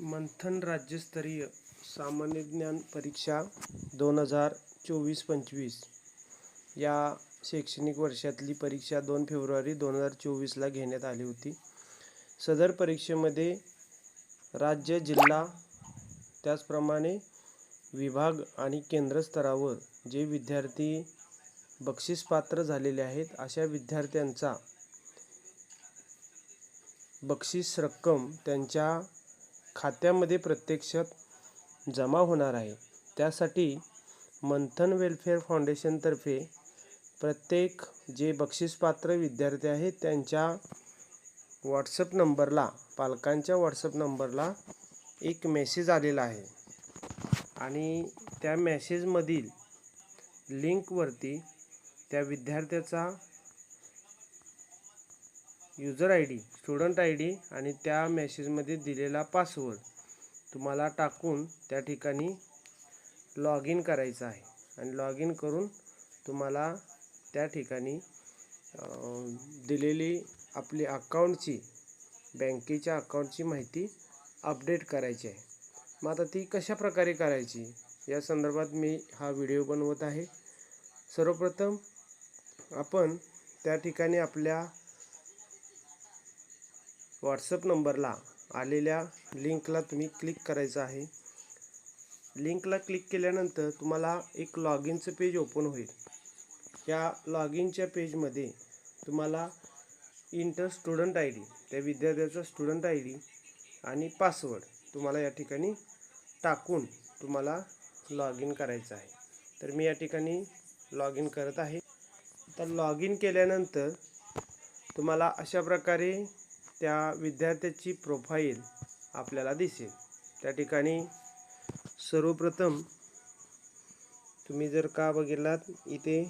मंथन राज्यस्तरीय सामान्य ज्ञान परीक्षा दोन हजार चोवीस पंचवीस. या शैक्षणिक वर्षातली परीक्षा दोन फेब्रुवारी दोन हजार चोवीसला घेण्यात आली होती. सदर परीक्षेमध्ये राज्य जिल्हा त्याचप्रमाणे विभाग आणि केंद्र स्तरावर जे विद्यार्थी बक्षीसपात्र झालेले आहेत अशा विद्यार्थ्यांचा बक्षीस रक्कम त्यांच्या खात्यामध्ये प्रत्यक्षात जमा होणार आहे. त्यासाठी मंथन वेलफेअर फाउंडेशनतर्फे प्रत्येक जे बक्षीसपात्र विद्यार्थी आहेत त्यांच्या व्हॉट्सअप नंबरला पालकांच्या व्हॉट्सअप नंबरला एक मेसेज आलेला आहे. आणि त्या मेसेजमधील लिंकवरती त्या विद्यार्थ्याचा user I D student I D आणि त्या मेसेजमध्ये दिलेला पासवर्ड तुम्हाला टाकून त्या ठिकाणी लॉग इन करायचं आहे. आणि लॉग इन करून तुम्हाला त्या ठिकाणी दिलेली आपली अकाउंटची बँकेच्या अकाउंटची माहिती अपडेट करायची आहे. मग आता ती कशा प्रकारे करायची? या संदर्भात मी हा व्हिडिओ बनवत आहे. सर्वप्रथम आपण त्या ठिकाणी आपल्या व्हॉट्सअप नंबरला आलेल्या लिंकला तुम्ही क्लिक करायचं आहे. लिंकला क्लिक केल्यानंतर तुम्हाला एक लॉग इनचं पेज ओपन होईल. या लॉग इनच्या पेजमध्ये तुम्हाला इंटर स्टुडंट आय डी त्या विद्यार्थ्याचा स्टुडंट आय डी आणि पासवर्ड तुम्हाला या ठिकाणी टाकून तुम्हाला लॉग इन करायचं आहे. तर मी या ठिकाणी लॉग इन करत आहे. तर लॉग इन केल्यानंतर तुम्हाला अशा प्रकारे त्या विद्यार्थ्याची प्रोफाईल आपल्याला दिसेल. त्या ठिकाणी सर्वप्रथम तुम्ही जर का बघितलात इथे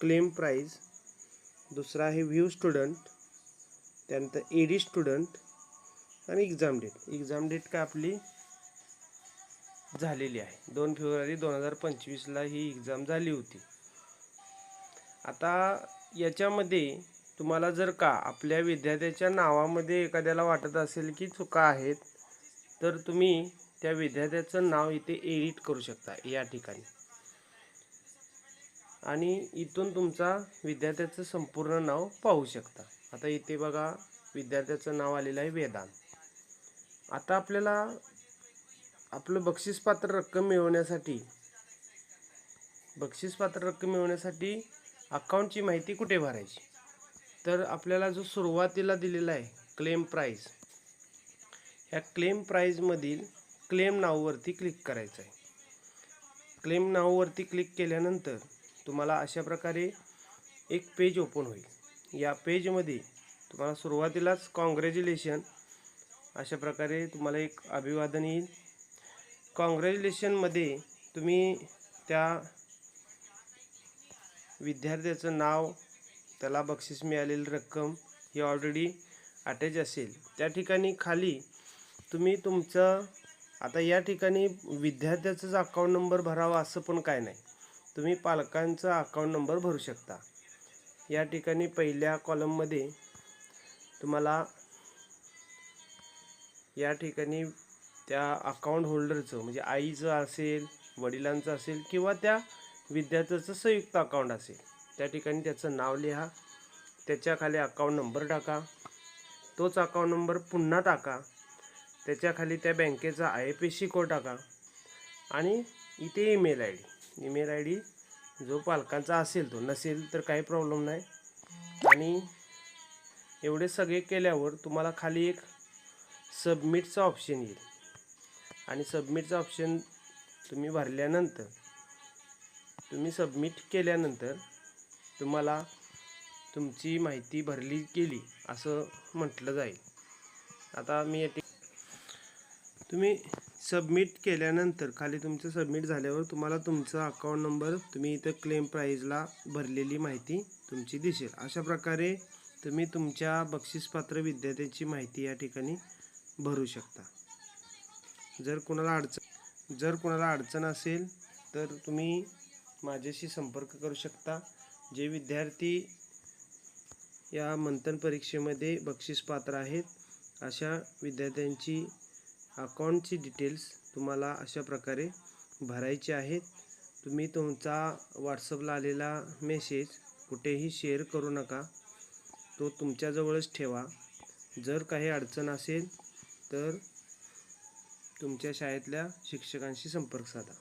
क्लेम प्राईज दुसरा आहे व्ह्यू स्टुडंट त्यानंतर एडी स्टुडंट आणि एक्झाम डेट एक्झाम डेट काय आपली? झालेली आहे. दोन फेब्रुवारी दोन हजार पंचवीसला ही एक्झाम झाली होती. आता याच्यामध्ये तुम्हाला जर का आपल्या विद्यार्थ्याच्या नावामध्ये एखाद्याला वाटत असेल की चुका आहेत तर तुम्ही त्या विद्यार्थ्याचं नाव इथे एडिट करू शकता या ठिकाणी. आणि इथून तुमचा विद्यार्थ्याचं संपूर्ण नाव पाहू शकता. आता इथे बघा विद्यार्थ्याचं नाव आलेलं आहे वेदांत. आता आपल्याला आपलं बक्षीसपात्र रक्कम मिळवण्यासाठी बक्षीसपात्र रक्कम मिळवण्यासाठी अकाउंटची माहिती कुठे भरायची? तर आपल्याला जो सुरुवातीला दिलेला आहे क्लेम प्राईज ह्या क्लेम प्राईजमधील क्लेम नाववरती क्लिक करायचं आहे. क्लेम नाववरती क्लिक केल्यानंतर तुम्हाला अशा प्रकारे एक पेज ओपन होईल. या पेजमध्ये तुम्हाला सुरुवातीलाच कॉंग्रॅच्युलेशन अशा प्रकारे तुम्हाला एक अभिवादन येईल. कॉंग्रॅच्युलेशनमध्ये तुम्ही त्या विद्यार्थ्याचं नाव त्याला बक्षीस मिळालेली रक्कम ही ऑलरेडी अटॅच असेल. त्या ठिकाणी खाली तुम्ही तुमचं आता या ठिकाणी विद्यार्थ्याचाच अकाउंट नंबर भरावा असं पण काय नाही. तुम्ही पालकांचा अकाउंट नंबर भरू शकता. या ठिकाणी पहिल्या कॉलममध्ये तुम्हाला या ठिकाणी त्या अकाउंट होल्डरचं म्हणजे आईचं असेल वडिलांचं असेल किंवा त्या विद्यार्थ्याचं संयुक्त अकाउंट असेल. त्या ठिकाणी त्याचं नाव लिहा. त्याच्याखाली अकाउंट नंबर टाका. तोच अकाउंट नंबर पुन्हा टाका. त्याच्याखाली त्या बँकेचा I F S C code टाका. आणि इथे email I D email I D जो पालकांचा असेल तो नसेल तर काही प्रॉब्लेम नाही. आणि एवढे सगळे केल्यावर तुम्हाला खाली एक सबमिटचा ऑप्शन येईल. आणि सबमिटचा ऑप्शन तुम्ही भरल्यानंतर तुम्ही सबमिट केल्यानंतर तुम्हाला तुमची माहिती भरली गेली असं म्हटलं जाईल. आता मी या तुम्ही सबमिट केल्यानंतर खाली तुमचं सबमिट झाल्यावर तुम्हाला तुमचा अकाउंट नंबर तुम्ही इथं क्लेम प्राईजला भरलेली माहिती तुमची दिसेल. अशा प्रकारे तुम्ही तुमच्या बक्षीसपात्र विद्यार्थ्याची माहिती या ठिकाणी भरू शकता. जर कोणाला अडचण जर कोणाला अडचण असेल तर तुम्ही माझ्याशी संपर्क करू शकता. जे विद्यार्थी या मंथन परीक्षेमध्ये बक्षीस पात्र आहेत अशा विद्यार्थ्यांची अकाउंटची डिटेल्स तुम्हाला अशा प्रकारे भरायचे आहेत. तुम्ही तुमचा व्हॉट्सअपला आलेला मेसेज कुठेही शेअर करू नका. तो तुमच्याजवळच ठेवा. जर काही अडचण असेल तर तुमच्या शाळेतल्या शिक्षकांशी संपर्क साधा.